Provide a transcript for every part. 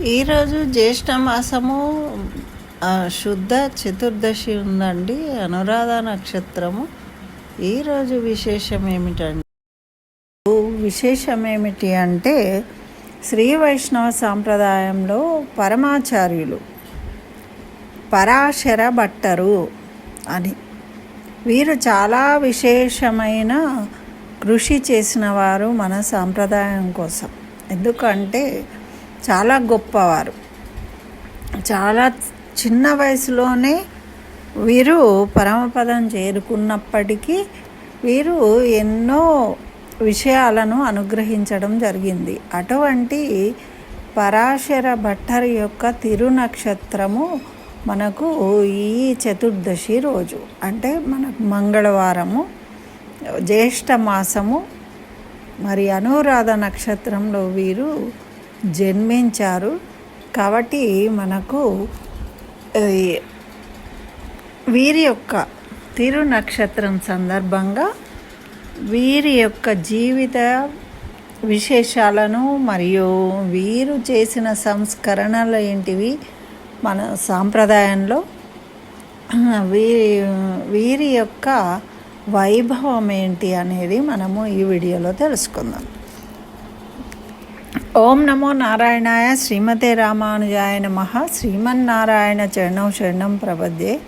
ఈరోజు జ్యేష్ఠ మాసము శుద్ధ చతుర్దశి ఉందండి అనురాధ నక్షత్రము. ఈరోజు విశేషం ఏమిటండి విశేషం ఏమిటి అంటే శ్రీ వైష్ణవ సాంప్రదాయంలో పరమాచార్యులు పరాశర భట్టరు అని. వీరు చాలా విశేషమైన కృషి చేసిన వారు మన సాంప్రదాయం కోసం. ఎందుకంటే చాలా గొప్పవారు. చాలా చిన్న వయసులోనే వీరు పరమపదం చేరుకున్నప్పటికీ వీరు ఎన్నో విషయాలను అనుగ్రహించడం జరిగింది. అటువంటి పరాశర భట్టరి యొక్క తిరునక్షత్రము మనకు ఈ చతుర్దశి రోజు అంటే మనకు మంగళవారము జ్యేష్ఠ మాసము మరి అనురాధ నక్షత్రంలో వీరు జన్మించారు. కాబట్టి మనకు వీరి యొక్క తిరు నక్షత్రం సందర్భంగా వీరి యొక్క జీవిత విశేషాలను మరియు వీరు చేసిన సంస్కరణలు ఏంటివి మన సాంప్రదాయంలో వీరి వీరి యొక్క వైభవం ఏంటి అనేది మనము ఈ వీడియోలో తెలుసుకుందాం. ఓం నమో నారాయణాయ శ్రీమతే రామానుజాయ నమ. శ్రీమన్నారాయణ చరణం శరణం ప్రపద్యే.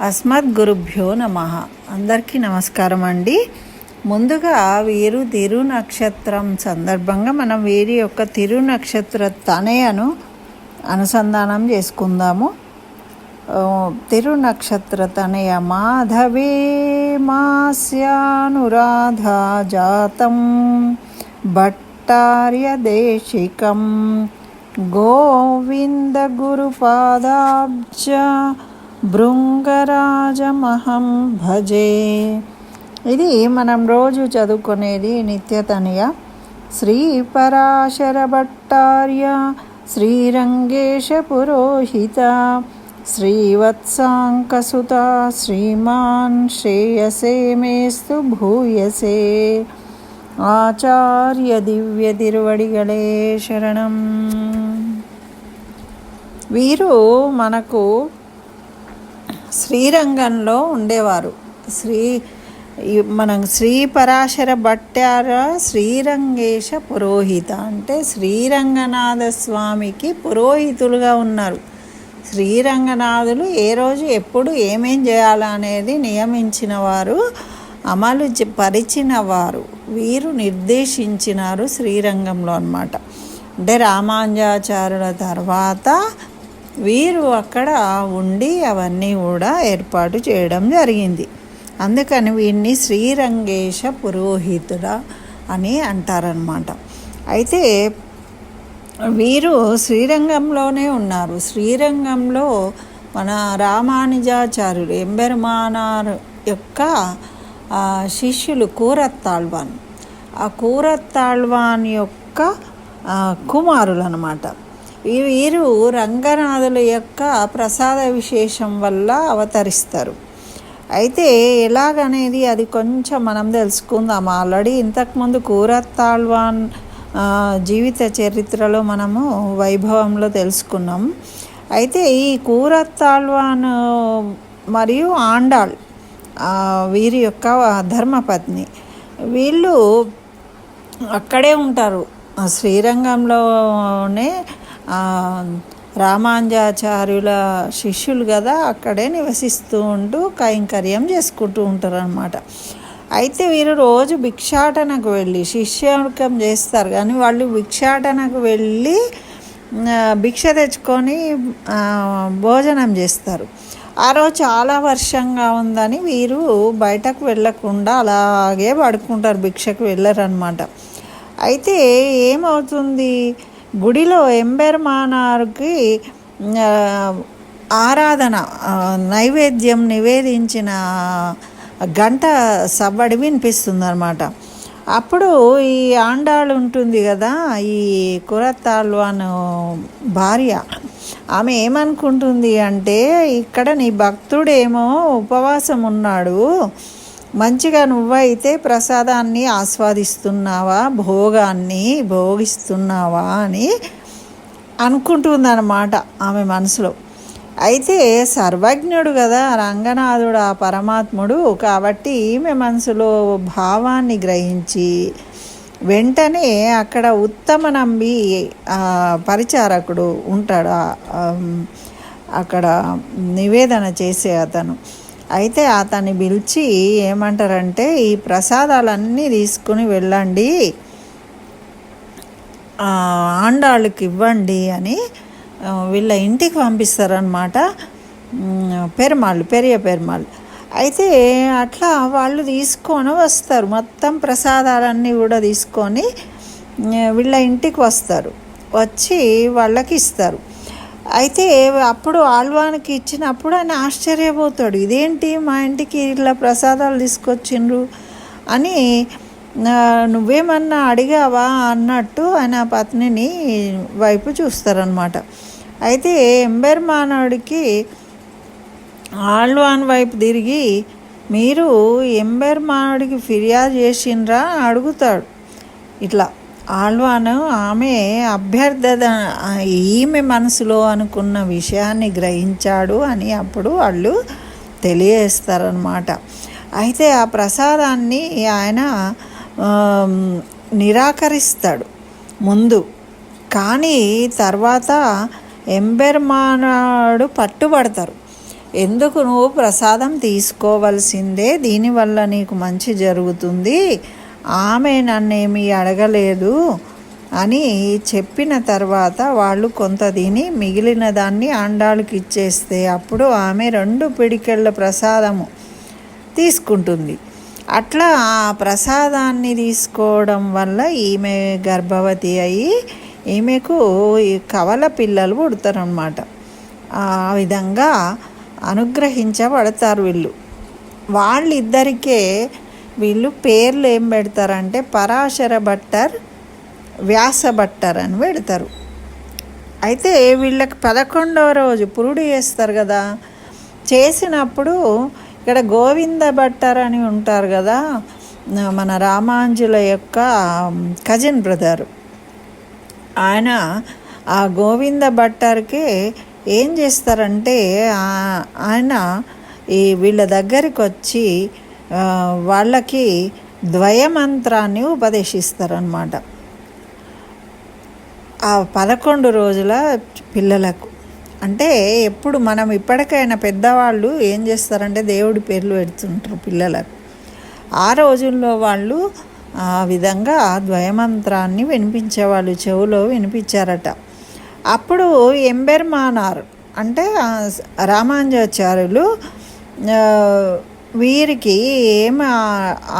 అస్మద్ గురుభ్యో నమ. అందరికీ నమస్కారం అండి. ముందుగా వీరు తిరు నక్షత్రం సందర్భంగా మనం వీరి యొక్క తిరు నక్షత్ర తనయను అనుసంధానం చేసుకుందాము. తిరు నక్షత్ర తనయ మాధవే మాస్యానురాధ జాతం. భట్ గోవింద గురుపాదాబ్జ భృంగరాజమహం భజే. ఇది మనం రోజు చదువుకునేది నిత్యతనియ. శ్రీ పరాశర భట్టార్య శ్రీరంగేశ పురోహిత శ్రీవత్సాంకసుత శ్రీమాన్ శ్రేయసే మేస్తు భూయసే. ఆచార్య దివ్య తిరువడిగలే శరణం. వీరు మనకు శ్రీరంగంలో ఉండేవారు. శ్రీ ఈ- మనం శ్రీ పరాశర భట్టార శ్రీరంగేశ పురోహిత అంటే శ్రీరంగనాథ స్వామికి పురోహితులుగా ఉన్నారు. శ్రీరంగనాథులు ఏ రోజు ఎప్పుడు ఏమేం చేయాలనేది నియమించిన వారు అమలు పరిచిన వారు వీరు నిర్దేశించినారు శ్రీరంగంలో అనమాట అంటే రామాంజాచారుల తర్వాత వీరు అక్కడ ఉండి అవన్నీ కూడా ఏర్పాటు చేయడం జరిగింది. అందుకని వీరిని శ్రీరంగేశ పురోహితుడ అని అంటారనమాట అయితే వీరు శ్రీరంగంలోనే ఉన్నారు. శ్రీరంగంలో మన రామానుజాచార్యుడు ఎంబెరుమానార్ యొక్క శిష్యులు కూరత్తాళ్వాన్. ఆ కూరత్తాళ్వాన్ యొక్క కుమారులు అనమాట వీరు రంగనాథుల యొక్క ప్రసాద విశేషం వల్ల అవతరిస్తారు. అయితే ఎలాగనేది అది కొంచెం మనం తెలుసుకుందాం. ఆల్రెడీ ఇంతకుముందు కూరత్తాళ్వాన్ జీవిత చరిత్రలో మనము వైభవంలో తెలుసుకున్నాం. అయితే ఈ కూరత్తాళ్వాన్ మరియు ఆండాళ్ వీరి యొక్క ధర్మపత్ని. వీళ్ళు అక్కడే ఉంటారు. ఆ శ్రీరంగంలోనే రామాంజాచార్యుల శిష్యులు కదా అక్కడే నివసిస్తూ ఉంటూ కైంకర్యం చేసుకుంటూ ఉంటారు అనమాట అయితే వీరు రోజు భిక్షాటనకు వెళ్ళి శిష్యకం చేస్తారు. కానీ వాళ్ళు భిక్షాటనకు వెళ్ళి భిక్ష తెచ్చుకొని భోజనం చేస్తారు. ఆ రోజు చాలా వర్షంగా ఉందని వీరు బయటకు వెళ్ళకుండా అలాగే పడుకుంటారు భిక్షకు వెళ్ళరనమాట అయితే ఏమవుతుంది? గుడిలో ఎంబెర్మానార్కి ఆరాధన నైవేద్యం నివేదించిన గంట సవ్వడి వినిపిస్తుంది అనమాట అప్పుడు ఈ ఆండాళ్ళు ఉంటుంది కదా ఈ కురత్తాల్వాన్ భార్య. ఆమె ఏమనుకుంటుంది అంటే ఇక్కడ నీ భక్తుడేమో ఉపవాసం ఉన్నాడు. మంచిగా నువ్వైతే ప్రసాదాన్ని ఆస్వాదిస్తున్నావా భోగాన్ని భోగిస్తున్నావా అని అనుకుంటుందన్నమాట ఆమె మనసులో. అయితే సర్వజ్ఞుడు కదా రంగనాథుడు ఆ పరమాత్ముడు. కాబట్టి ఈమె మనసులో భావాన్ని గ్రహించి వెంటనే అక్కడ ఉత్తమ నంబి పరిచారకుడు ఉంటాడు. అక్కడ నివేదన చేసే అతను. అయితే అతన్ని పిలిచి ఏమంటారంటే ఈ ప్రసాదాలన్నీ తీసుకుని వెళ్ళండి. ఆండాళ్ళకి ఇవ్వండి అని వీళ్ళ ఇంటికి పంపిస్తారనమాట పెరుమాళ్ళు పెరియ పెరుమాళ్ళు. అయితే అట్లా వాళ్ళు తీసుకొని వస్తారు. మొత్తం ప్రసాదాలన్నీ కూడా తీసుకొని వీళ్ళ ఇంటికి వస్తారు. వచ్చి వాళ్ళకి ఇస్తారు. అయితే అప్పుడు ఆల్వానికి ఇచ్చినప్పుడు ఆయన ఆశ్చర్యపోతాడు. ఇదేంటి మా ఇంటికి ఇట్లా ప్రసాదాలు తీసుకొచ్చిండ్రు అని నువ్వేమన్నా అడిగావా? అన్నట్టు ఆయన పత్నిని వైపు చూస్తారనమాట అయితే ఎంబెర్మానుడికి ఆళ్వాన్ వైపు తిరిగి మీరు ఎంబెర్మానుడికి ఫిర్యాదు చేసిండ్రా? అడుగుతాడు. ఇట్లా ఆళ్వాను ఆమె అభ్యర్థన ఈమె మనసులో అనుకున్న విషయాన్ని గ్రహించాడు అని అప్పుడు వాళ్ళు తెలియజేస్తారనమాట అయితే ఆ ప్రసాదాన్ని ఆయన నిరాకరిస్తాడు. ముందు. కానీ తర్వాత ఎంబెర్మానాడు పట్టుబడతారు. ఎందుకు నువ్వు ప్రసాదం తీసుకోవలసిందే? దీనివల్ల నీకు మంచి జరుగుతుంది. ఆమె నన్నేమీ అడగలేదు అని చెప్పిన తర్వాత వాళ్ళు కొంత తిని మిగిలిన దాన్ని ఆండాళ్ళకి ఇచ్చేస్తే అప్పుడు ఆమె రెండు పిడికెళ్ళ ప్రసాదము తీసుకుంటుంది. అట్లా ఆ ప్రసాదాన్ని తీసుకోవడం వల్ల ఈమె గర్భవతి అయ్యి ఈమెకు ఈ కవల పిల్లలు పుడతారనమాట ఆ విధంగా అనుగ్రహించబడతారు వీళ్ళు. వాళ్ళిద్దరికే వీళ్ళు పేర్లు ఏం పెడతారంటే పరాశర భట్టర్ వ్యాస భట్టర్ అని పెడతారు. అయితే వీళ్ళకి పదకొండవ రోజు పురుడు చేస్తారు కదా. చేసినప్పుడు ఇక్కడ గోవింద భట్టర్ అని ఉంటారు కదా మన రామాంజుల యొక్క కజిన్ బ్రదర్ ఆయన ఆ గోవింద భట్టర్కి ఏం చేస్తారంటే ఆయన ఈ వీళ్ళ దగ్గరికి వచ్చి వాళ్ళకి ద్వయమంత్రాన్ని ఉపదేశిస్తారనమాట ఆ పదకొండు రోజుల పిల్లలకు. అంటే ఎప్పుడు మనం ఇప్పటికైనా పెద్దవాళ్ళు ఏం చేస్తారంటే దేవుడి పేర్లు పెడుతుంటారు పిల్లలకు. ఆ రోజుల్లో వాళ్ళు ఆ విధంగా ద్వయమంత్రాన్ని వినిపించేవాళ్ళు చెవులో వినిపించారట. అప్పుడు ఎంబెర్మానార్ అంటే రామాంజాచార్యులు వీరికి ఏం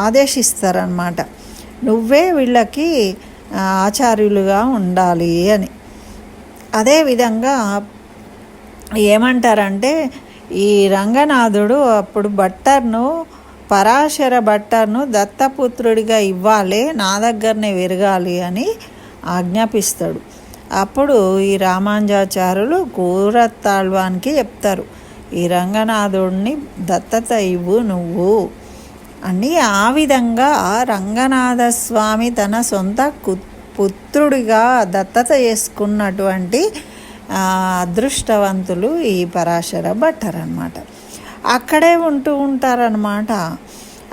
ఆదేశిస్తారనమాట నువ్వే వీళ్ళకి ఆచార్యులుగా ఉండాలి అని. అదేవిధంగా ఏమంటారంటే ఈ రంగనాథుడు అప్పుడు బట్టర్ను పరాశర భట్టర్ను దత్తపుత్రుడిగా ఇవ్వాలి నా దగ్గరనే విరగాలి అని ఆజ్ఞాపిస్తాడు. అప్పుడు ఈ రామాంజాచారులు కూరత్తాళ్వానికి చెప్తారు ఈ రంగనాథుడిని దత్తత ఇవ్వు నువ్వు అని ఆ విధంగా రంగనాథ స్వామి తన సొంత కు- పుత్రుడిగా దత్తత చేసుకున్నటువంటి అదృష్టవంతులు ఈ పరాశర భట్టర్ అనమాట అక్కడే ఉంటూ ఉంటారనమాట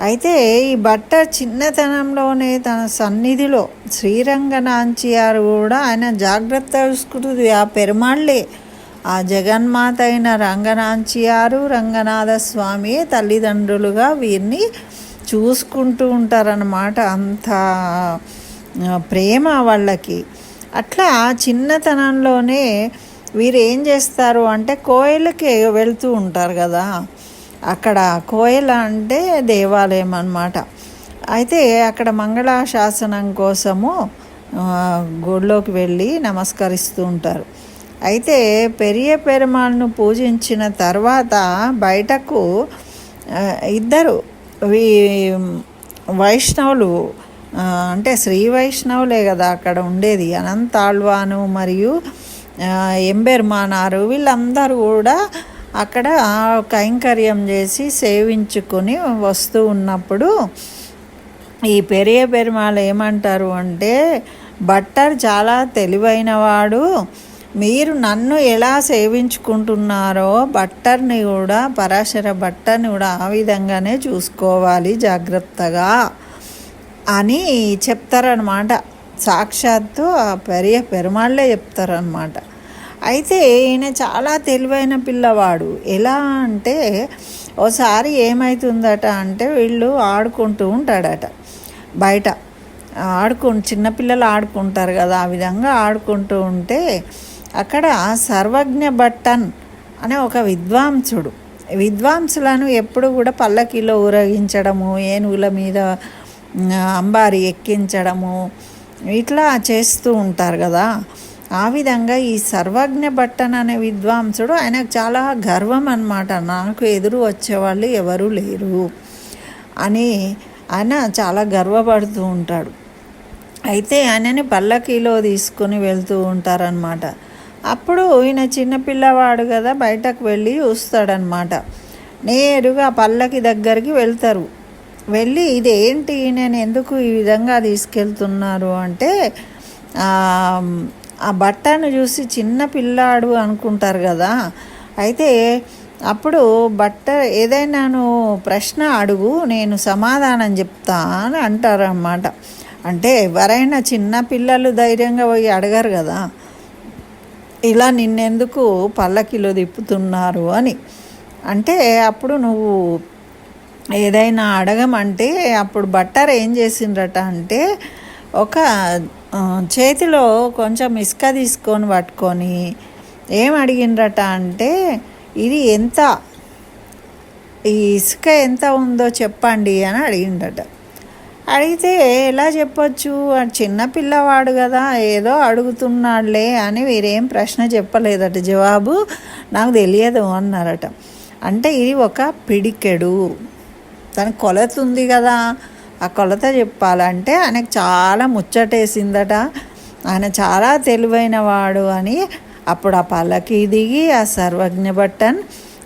అయితే ఈ భట్ట చిన్నతనంలోనే తన సన్నిధిలో శ్రీరంగనాంచియారు కూడా ఆయన జాగ్రత్త చూసుకుంటుంది ఆ పెరుమాళ్ళే ఆ జగన్మాత అయిన రంగనాంచియారు రంగనాథ స్వామి తల్లిదండ్రులుగా వీరిని చూసుకుంటూ ఉంటారన్నమాట. అంత ప్రేమ వాళ్ళకి. అట్లా చిన్నతనంలోనే వీరు ఏం చేస్తారు అంటే కోయలకి వెళ్తూ ఉంటారు కదా. అక్కడ కోయల అంటే దేవాలయం అన్నమాట. అయితే అక్కడ మంగళాశాసనం కోసము గుడిలోకి వెళ్ళి నమస్కరిస్తూ ఉంటారు. అయితే పెరియ పెరుమాళ్ళను పూజించిన తర్వాత బయటకు ఇద్దరు వీ- వైష్ణవులు అంటే శ్రీ వైష్ణవులే కదా అక్కడ ఉండేది. అనంతాళ్వాను మరియు ఎంబెర్మానారు. వీళ్ళందరూ కూడా అక్కడ కైంకర్యం చేసి సేవించుకొని వస్తూ ఉన్నప్పుడు ఈ పెరియ పెరుమాళ్ళు ఏమంటారు అంటే బట్టర్ చాలా తెలివైనవాడు. మీరు నన్ను ఎలా సేవించుకుంటున్నారో బట్టర్ని కూడా పరాశర బట్టర్ని కూడా ఆ విధంగానే చూసుకోవాలి జాగ్రత్తగా అని చెప్తారనమాట సాక్షాత్తు ఆ పెరియ పెరుమాళ్ళే చెప్తారనమాట అయితే ఈయన చాలా తెలివైన పిల్లవాడు. ఎలా అంటే ఓసారి ఏమవుతుందట అంటే వీళ్ళు ఆడుకుంటూ ఉంటాడట. బయట ఆడుకు చిన్నపిల్లలు ఆడుకుంటారు కదా ఆ విధంగా ఆడుకుంటూ ఉంటే అక్కడ సర్వజ్ఞ భట్టన్ అనే ఒక విద్వాంసుడు. విద్వాంసులను ఎప్పుడు కూడా పల్లకిలో ఊరగించడము ఏనుగుల మీద అంబారి ఎక్కించడము ఇట్లా చేస్తూ ఉంటారు కదా. ఆ విధంగా ఈ సర్వజ్ఞ భట్టన్ అనే విద్వాంసుడు ఆయనకు చాలా గర్వం అనమాట నాకు ఎదురు వచ్చేవాళ్ళు ఎవరూ లేరు అని ఆయన చాలా గర్వపడుతూ ఉంటాడు. అయితే ఆయనని పల్లకీలో తీసుకొని వెళ్తూ ఉంటారనమాట అప్పుడు ఈయన చిన్నపిల్లవాడు కదా బయటకు వెళ్ళి చూస్తాడనమాట నేరుగా పల్లకి దగ్గరికి వెళ్తారు. వెళ్ళి ఇదేంటి నేను ఎందుకు ఈ విధంగా తీసుకెళ్తున్నారు అంటే ఆ, బట్టను చూసి చిన్న పిల్లాడు అనుకుంటారు కదా. అయితే అప్పుడు బట్ట ఏదైనాను ప్రశ్న అడుగు నేను సమాధానం చెప్తా అని అంటారన్నమాట. అంటే ఎవరైనా చిన్న పిల్లలు ధైర్యంగా పోయి అడగరు కదా. ఇలా నిన్నెందుకు పల్లకిలో తిప్పుతున్నారు అని. అంటే అప్పుడు నువ్వు ఏదైనా అడగమంటే అప్పుడు బట్టర్ ఏం చేసిండ్రట అంటే ఒక చేతిలో కొంచెం ఇసుక తీసుకొని పట్టుకొని ఏం అడిగిండ్రట అంటే ఇది ఎంత? ఈ ఇసుక ఎంత ఉందో చెప్పండి అని అడిగిండట అడిగితే ఎలా చెప్పొచ్చు? చిన్న పిల్లవాడు కదా ఏదో అడుగుతున్నాడులే అని వీరేం ప్రశ్న చెప్పలేదట. జవాబు నాకు తెలియదు అన్నారట. అంటే ఇది ఒక పిడికెడు. తన కొలత ఉంది కదా ఆ కొలత చెప్పాలంటే ఆయనకు చాలా ముచ్చటేసిందట. ఆయన చాలా తెలివైన వాడు అని అప్పుడు ఆ పల్లకి దిగి ఆ సర్వజ్ఞ బట్టన్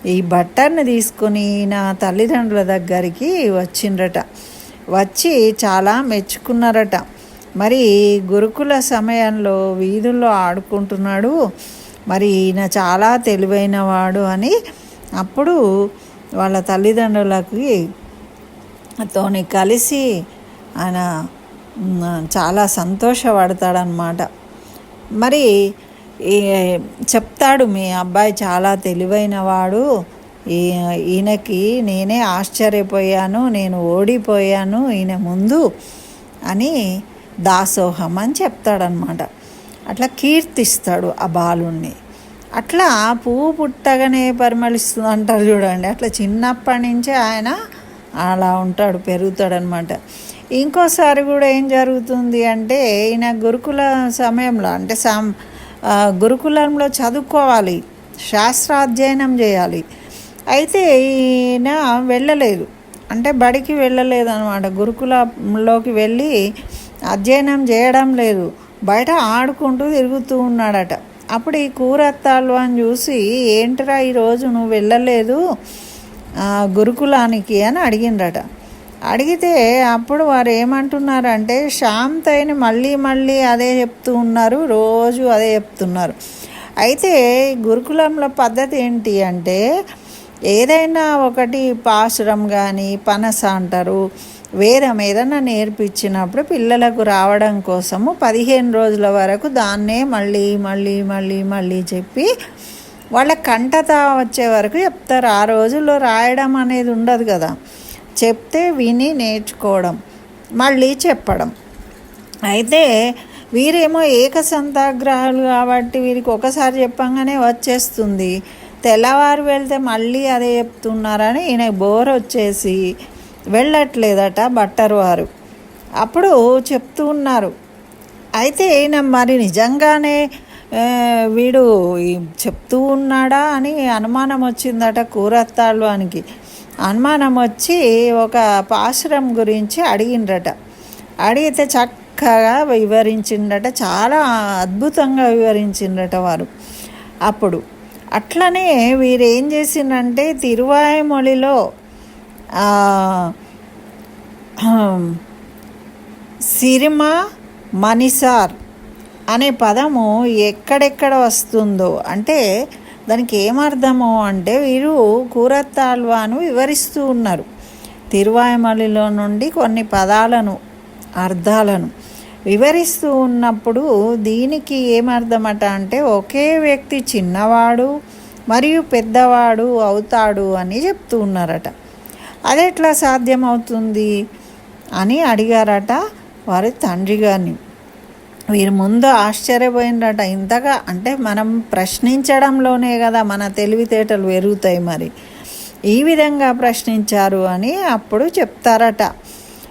ఈ బట్టన్ని తీసుకుని నా తల్లిదండ్రుల దగ్గరికి వచ్చిండ్రట. వచ్చి చాలా మెచ్చుకున్నారట. మరి గురుకుల సమయంలో వీధుల్లో ఆడుకుంటున్నాడు. మరి ఈయన చాలా తెలివైన వాడు అని అప్పుడు వాళ్ళ తల్లిదండ్రులకి తోని కలిసి ఆయన చాలా సంతోషపడతాడనమాట మరి ఈ చెప్తాడు మీ అబ్బాయి చాలా తెలివైన వాడు ఈ ఈయనకి నేనే ఆశ్చర్యపోయాను నేను ఓడిపోయాను ఈయన ముందు అని దాసోహం అని చెప్తాడనమాట అట్లా కీర్తిస్తాడు ఆ బాలుణ్ణి. అట్లా పువ్వు పుట్టగానే పరిమళిస్తుంది అంటారు చూడండి. అట్లా చిన్నప్పటి నుంచే ఆయన అలా ఉంటాడు పెరుగుతాడనమాట. ఇంకోసారి కూడా ఏం జరుగుతుంది అంటే ఈయన గురుకుల సమయంలో అంటే సం గురుకులంలో చదువుకోవాలి శాస్త్రాధ్యయనం చేయాలి. అయితే ఈయన వెళ్ళలేదు. అంటే బడికి వెళ్ళలేదు అనమాట గురుకులంలోకి వెళ్ళి అధ్యయనం చేయడం లేదు. బయట ఆడుకుంటూ తిరుగుతూ ఉన్నాడట. అప్పుడు ఈ కూరత్తాలు అని చూసి ఏంటిరా ఈరోజు నువ్వు వెళ్ళలేదు? గురుకులానికి అని అడిగిండట. అడిగితే అప్పుడు వారు ఏమంటున్నారంటే శాంతైని మళ్ళీ మళ్ళీ అదే చెప్తూ ఉన్నారు రోజు అదే చెప్తున్నారు. అయితే గురుకులంలో పద్ధతి ఏంటి అంటే ఏదైనా ఒకటి పాసురం కానీ పనస అంటారు వేదం ఏదైనా నేర్పించినప్పుడు పిల్లలకు రావడం కోసము పదిహేను రోజుల వరకు దాన్నే మళ్ళీ మళ్ళీ మళ్ళీ మళ్ళీ చెప్పి వాళ్ళ కంటత వచ్చే వరకు చెప్తారు. ఆ రోజుల్లో రాయడం అనేది ఉండదు కదా. చెప్తే విని నేర్చుకోవడం మళ్ళీ చెప్పడం. అయితే వీరేమో ఏకసంతాగ్రహాలు కాబట్టి వీరికి ఒకసారి చెప్పంగానే వచ్చేస్తుంది. తెల్లవారు వెళ్తే మళ్ళీ అదే చెప్తున్నారని ఈయన బోర్ వచ్చేసి వెళ్ళట్లేదట బట్టరు వారు. అప్పుడు చెప్తూ ఉన్నారు. అయితే ఈయన మరి నిజంగానే వీడు చెప్తూ ఉన్నాడా అని అనుమానం వచ్చిందట కూరత్తాళ్ళు అనికి. అనుమానం వచ్చి ఒక పాశురం గురించి అడిగిండ్రట. అడిగితే చక్కగా వివరించిండట చాలా అద్భుతంగా వివరించిండట వారు. అప్పుడు అట్లనే వీరేం చేసిందంటే తిరువాయమొழிలో సిరిమ మణిసార్ అనే పదము ఎక్కడెక్కడ వస్తుందో అంటే దానికి ఏమర్థమో అంటే వీరు కూరత్తాల్వాను వివరిస్తూ ఉన్నారు. తిరువాయమలిలో నుండి కొన్ని పదాలను అర్థాలను వివరిస్తూ ఉన్నప్పుడు దీనికి ఏమర్థమట అంటే ఒకే వ్యక్తి చిన్నవాడు మరియు పెద్దవాడు అవుతాడు అని చెప్తూ ఉన్నారట. అది ఎట్లా సాధ్యమవుతుంది అని అడిగారట వారి తండ్రి గారిని. వీరు ముందు ఆశ్చర్యపోయినట ఇంతగా అంటే మనం ప్రశ్నించడంలోనే కదా మన తెలివితేటలు పెరుగుతాయి మరి. ఈ విధంగా ప్రశ్నించారు అని అప్పుడు చెప్తారట.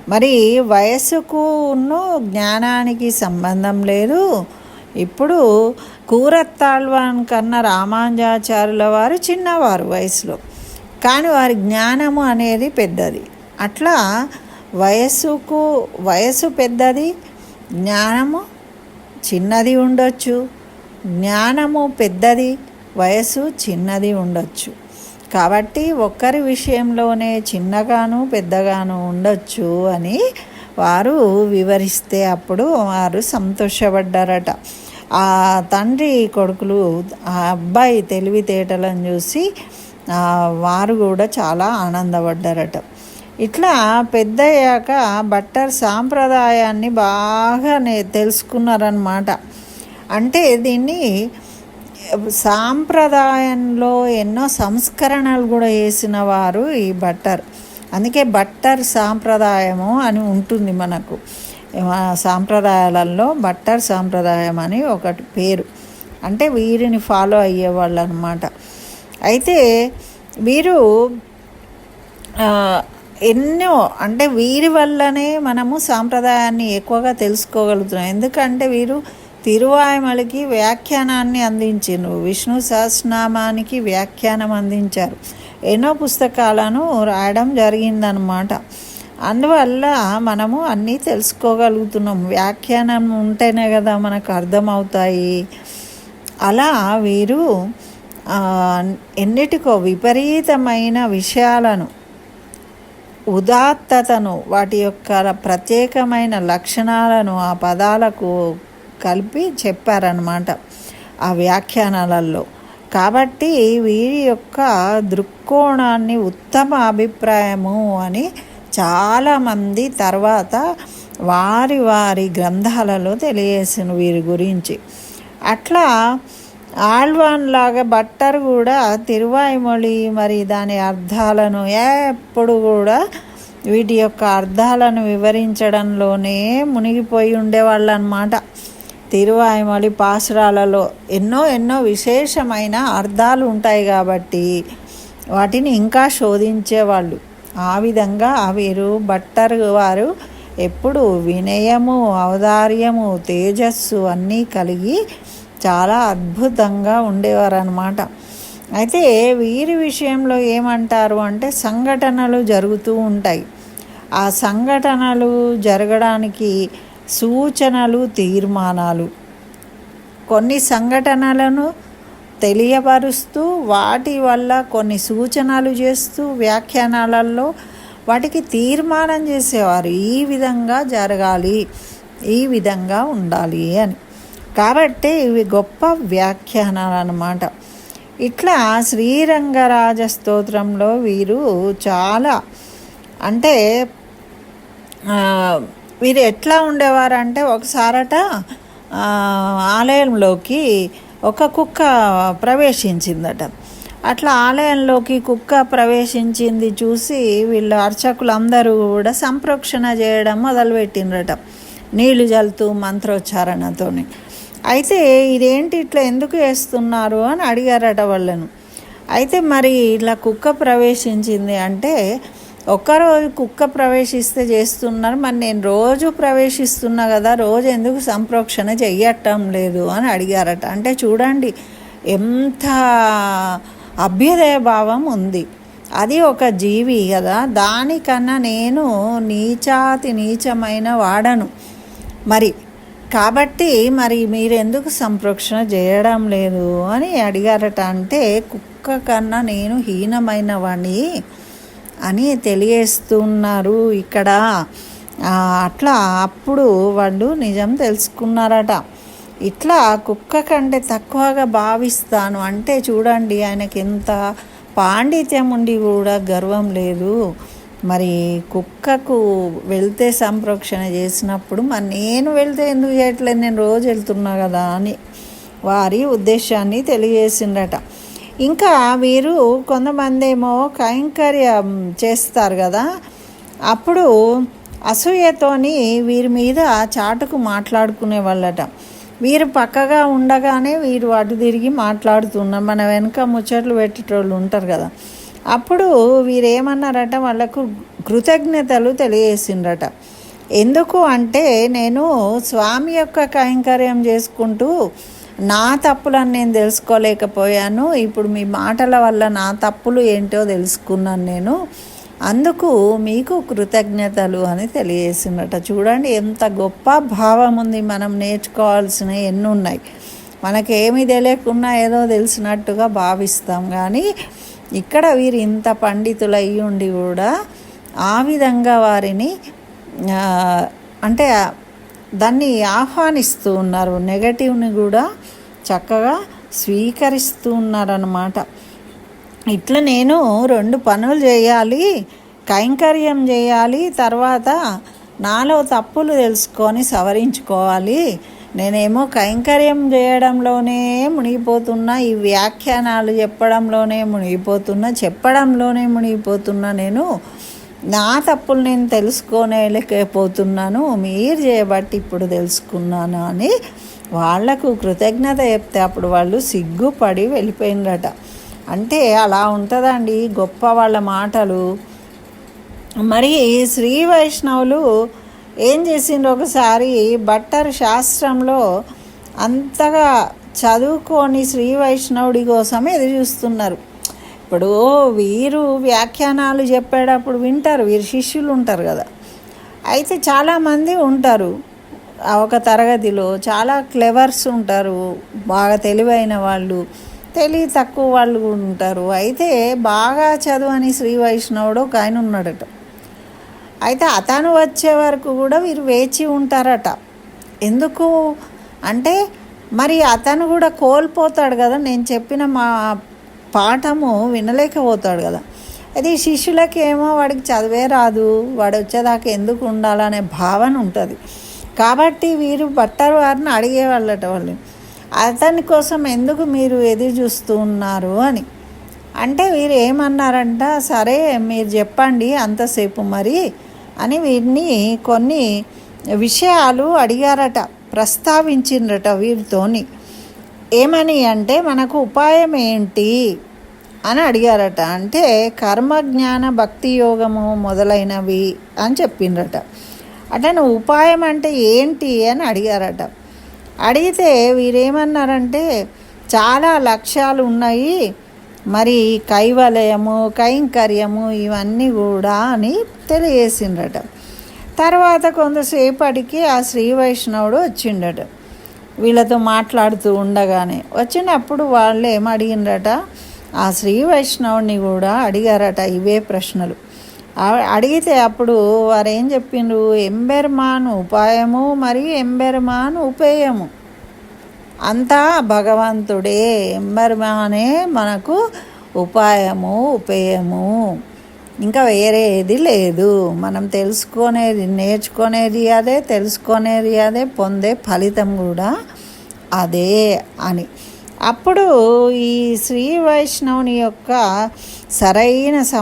మరి వయస్సుకు జ్ఞానానికి సంబంధం లేదు. ఇప్పుడు కూరత్తాళ్వాన్ కన్నా రామాంజాచారుల వారు చిన్నవారు వయసులో. కానీ వారి జ్ఞానము అనేది పెద్దది. అట్లా వయస్సుకు వయసు పెద్దది జ్ఞానము చిన్నది ఉండొచ్చు. జ్ఞానము పెద్దది వయసు చిన్నది ఉండొచ్చు. కాబట్టి ఒక్కరి విషయంలోనే చిన్నగాను పెద్దగాను ఉండొచ్చు అని వారు వివరిస్తే అప్పుడు వారు సంతోషపడ్డారట. ఆ తండ్రి కొడుకులు ఆ అబ్బాయి తెలివితేటలను చూసి వారు కూడా చాలా ఆనందపడ్డారట. ఇట్లా పెద్దయ్యాక బట్టర్ సాంప్రదాయాన్ని బాగా తెలుసుకున్నారనమాట అంటే దీన్ని సాంప్రదాయంలో ఎన్నో సంస్కరణలు కూడా వేసిన వారు ఈ బట్టర్. అందుకే బట్టర్ సాంప్రదాయము అని ఉంటుంది మనకు. సాంప్రదాయాలలో బట్టర్ సాంప్రదాయం అని ఒకటి పేరు. అంటే వీరిని ఫాలో అయ్యేవాళ్ళు అనమాట అయితే వీరు ఎన్నో అంటే వీరి వల్లనే మనము సాంప్రదాయాన్ని ఎక్కువగా తెలుసుకోగలుగుతున్నాం. ఎందుకంటే వీరు తిరువాయమలికి వ్యాఖ్యానాన్ని అందించారు విష్ణు సహస్రనామానికి వ్యాఖ్యానం అందించారు. ఎన్నో పుస్తకాలను రాయడం జరిగిందనమాట అందువల్ల మనము అన్నీ తెలుసుకోగలుగుతున్నాం. వ్యాఖ్యానం ఉంటేనే కదా మనకు అర్థమవుతాయి. అలా వీరు ఎన్నిటికో విపరీతమైన విషయాలను ఉదాత్తతను వాటి యొక్క ప్రత్యేకమైన లక్షణాలను ఆ పదాలకు కలిపి చెప్పారనమాట ఆ వ్యాఖ్యానాలలో. కాబట్టి వీరి యొక్క దృక్కోణాన్ని ఉత్తమ అభిప్రాయము అని చాలామంది తర్వాత వారి వారి గ్రంథాలలో తెలియజేసిన వీరి గురించి. అట్లా ఆళ్వాన్ లాగా బట్టర్ కూడా తిరువాయిమొళి మరి దాని అర్థాలను ఎప్పుడు కూడా వీటి యొక్క అర్థాలను వివరించడంలోనే మునిగిపోయి ఉండేవాళ్ళు అనమాట తిరువాయిమొళి పాసురాలలో ఎన్నో ఎన్నో విశేషమైన అర్థాలు ఉంటాయి కాబట్టి వాటిని ఇంకా శోధించేవాళ్ళు. ఆ విధంగా వీరు బట్టర్ వారు ఎప్పుడు వినయము ఔదార్యము తేజస్సు అన్నీ కలిగి చాలా అద్భుతంగా ఉండేవారు అనమాట అయితే వీరి విషయంలో ఏమంటారు అంటే సంఘటనలు జరుగుతూ ఉంటాయి. ఆ సంఘటనలు జరగడానికి సూచనలు తీర్మానాలు కొన్ని సంఘటనలను తెలియపరుస్తూ వాటి వల్ల కొన్ని సూచనలు చేస్తూ వ్యాఖ్యానాలలో వాటికి తీర్మానం చేసేవారు. ఈ విధంగా జరగాలి ఈ విధంగా ఉండాలి అని. కాబట్టి ఇవి గొప్ప వ్యాఖ్యానాలు అన్నమాట ఇట్లా శ్రీరంగరాజ స్తోత్రంలో వీరు చాలా అంటే వీరు ఎట్లా ఉండేవారంటే ఒకసారట ఆలయంలోకి ఒక కుక్క ప్రవేశించిందట. అట్లా ఆలయంలోకి కుక్క ప్రవేశించింది చూసి వీళ్ళు అర్చకులు అందరూ కూడా సంప్రోక్షణ చేయడం మొదలుపెట్టిండ్రట. నీళ్ళు జల్తూ మంత్రోచ్చారణతోని. అయితే ఇదేంటి ఇట్లా ఎందుకు వేస్తున్నారు అని అడిగారట వాళ్ళను. అయితే మరి ఇట్లా కుక్క ప్రవేశించింది అంటే ఒక్కరోజు కుక్క ప్రవేశిస్తే చేస్తున్నారు. మరి నేను రోజు ప్రవేశిస్తున్నా కదా రోజు ఎందుకు సంప్రోక్షణ చెయ్యటం లేదు అని అడిగారట. అంటే చూడండి ఎంత అభ్యుదయ భావం ఉంది. అది ఒక జీవి కదా దానికన్నా నేను నీచాతి నీచమైన వాడను. మరి కాబట్టి మరి మీరు ఎందుకు సంప్రోక్షణ చేయడం లేదు అని అడిగారట అంటే కుక్క కన్నా నేను హీనమైన వాణ్ణి అని తెలియస్తున్నారు ఇక్కడ. అట్లా అప్పుడు వాళ్ళు నిజం తెలుసుకున్నారట. ఇట్లా కుక్క కంటే తక్కువగా భావిస్తాను అంటే చూడండి ఆయనకి ఎంత పాండిత్యం ఉండి కూడా గర్వం లేదు. మరి కుక్కకు వెళ్తే సంప్రోక్షణ చేసినప్పుడు మరి నేను వెళ్తే ఎందుకు చేయట్లేదు? నేను రోజు వెళ్తున్నా కదా అని వారి ఉద్దేశాన్ని తెలియజేసిండట ఇంకా వీరు కొంతమంది ఏమో కైంకర్యం చేస్తారు కదా. అప్పుడు అసూయతోని వీరి మీద చాటుకు మాట్లాడుకునే వాళ్ళట. వీరు పక్కగా ఉండగానే వీరు అటు తిరిగి మాట్లాడుతున్నాం మన వెనుక ముచ్చట్లు పెట్టేటోళ్ళు ఉంటారు కదా. అప్పుడు వీరేమన్నారట వాళ్ళకు కృతజ్ఞతలు తెలియజేసిండ్రట. ఎందుకు అంటే నేను స్వామి యొక్క కైంకర్యం చేసుకుంటూ నా తప్పులను నేను తెలుసుకోలేకపోయాను. ఇప్పుడు మీ మాటల వల్ల నా తప్పులు ఏంటో తెలుసుకున్నాను నేను. అందుకు మీకు కృతజ్ఞతలు అని తెలియజేసిందట చూడండి ఎంత గొప్ప భావం ఉంది మనం నేర్చుకోవాల్సినవి ఎన్ని ఉన్నాయి మనకేమీ తెలియకున్నా ఏదో తెలిసినట్టుగా భావిస్తాం. కానీ ఇక్కడ వీరు ఇంత పండితులై ఉండి కూడా ఆ విధంగా వారిని అంటే దాన్ని ఆహ్వానిస్తూ ఉన్నారు. నెగటివ్ని కూడా చక్కగా స్వీకరిస్తూ ఉన్నారన్నమాట. ఇట్లా నేను రెండు పనులు చేయాలి కైంకర్యం చేయాలి తర్వాత నాలో తప్పులు తెలుసుకొని సవరించుకోవాలి నేనేమో కైంకర్యం చేయడంలోనే మునిగిపోతున్నా ఈ వ్యాఖ్యానాలు చెప్పడంలోనే మునిగిపోతున్నా చెప్పడంలోనే మునిగిపోతున్నా నేను. నా తప్పులు నేను తెలుసుకోలేకపోతున్నాను మీరు చేయబట్టి ఇప్పుడు తెలుసుకున్నాను అని వాళ్ళకు కృతజ్ఞత చెప్తే అప్పుడు వాళ్ళు సిగ్గుపడి వెళ్ళిపోయినరట. అంటే అలా ఉంటుందండి గొప్ప వాళ్ళ మాటలు. మరి శ్రీ వైష్ణవులు ఏం చేసిండ్రు ఒకసారి? బట్టర్ శాస్త్రంలో అంతగా చదువుకొని శ్రీ వైష్ణవుడి కోసం ఎదురు చూస్తున్నారు. ఇప్పుడు వీరు వ్యాఖ్యానాలు చెప్పేటప్పుడు వింటారు వీరు శిష్యులు ఉంటారు కదా. అయితే చాలామంది ఉంటారు. ఒక తరగతిలో చాలా క్లెవర్స్ ఉంటారు బాగా తెలివైన వాళ్ళు తెలివి తక్కువ వాళ్ళు ఉంటారు. అయితే బాగా చదువని శ్రీ వైష్ణవుడు ఒక ఆయన ఉన్నాడట. అయితే అతను వచ్చే వరకు కూడా వీరు వేచి ఉంటారట. ఎందుకు? అంటే మరి అతను కూడా కోల్పోతాడు కదా. నేను చెప్పిన మా పాఠము వినలేకపోతాడు కదా. అది శిష్యులకి ఏమో వాడికి చదివే రాదు. వాడు వచ్చేదాకా ఎందుకు ఉండాలనే భావన ఉంటుంది. కాబట్టి వీరు బట్టర్ వారిని అడిగేవాళ్ళట వాళ్ళు అతని కోసం ఎందుకు మీరు ఎదురు చూస్తూ ఉన్నారు? అని. అంటే వీరు ఏమన్నారంట సరే మీరు చెప్పండి అంతసేపు మరి. అని వీరిని కొన్ని విషయాలు అడిగారట ప్రస్తావించిండ్రట వీరితోని. ఏమని అంటే మనకు ఉపాయం ఏంటి అని అడిగారట. అంటే కర్మ జ్ఞాన భక్తి యోగము మొదలైనవి అని చెప్పిండ్రట. అట్లా ఉపాయం అంటే ఏంటి అని అడిగారట. అడిగితే వీరేమన్నారంటే చాలా లక్ష్యాలు ఉన్నాయి మరి కైవలయము కైంకర్యము ఇవన్నీ కూడా అని తెలియజేసిండట తర్వాత కొంతసేపటికి ఆ శ్రీ వైష్ణవుడు వచ్చిండట. వీళ్ళతో మాట్లాడుతూ ఉండగానే వచ్చినప్పుడు వాళ్ళు ఏమడిగిండట ఆ శ్రీ వైష్ణవుని కూడా అడిగారట ఇవే ప్రశ్నలు. అడిగితే అప్పుడు వారేం చెప్పిండ్రు? ఎంబెర్మాన్ ఉపాయము మరియు ఎంబెర్మాన్ ఉపేయము. అంతా భగవంతుడే. ఎంబర్మానే మనకు ఉపాయము ఉపేయము. ఇంకా వేరే ఏది లేదు. మనం తెలుసుకునేది నేర్చుకునేది అదే తెలుసుకునేది అదే పొందే ఫలితం కూడా అదే అని. అప్పుడు ఈ శ్రీ వైష్ణవుని యొక్క సరైన సమ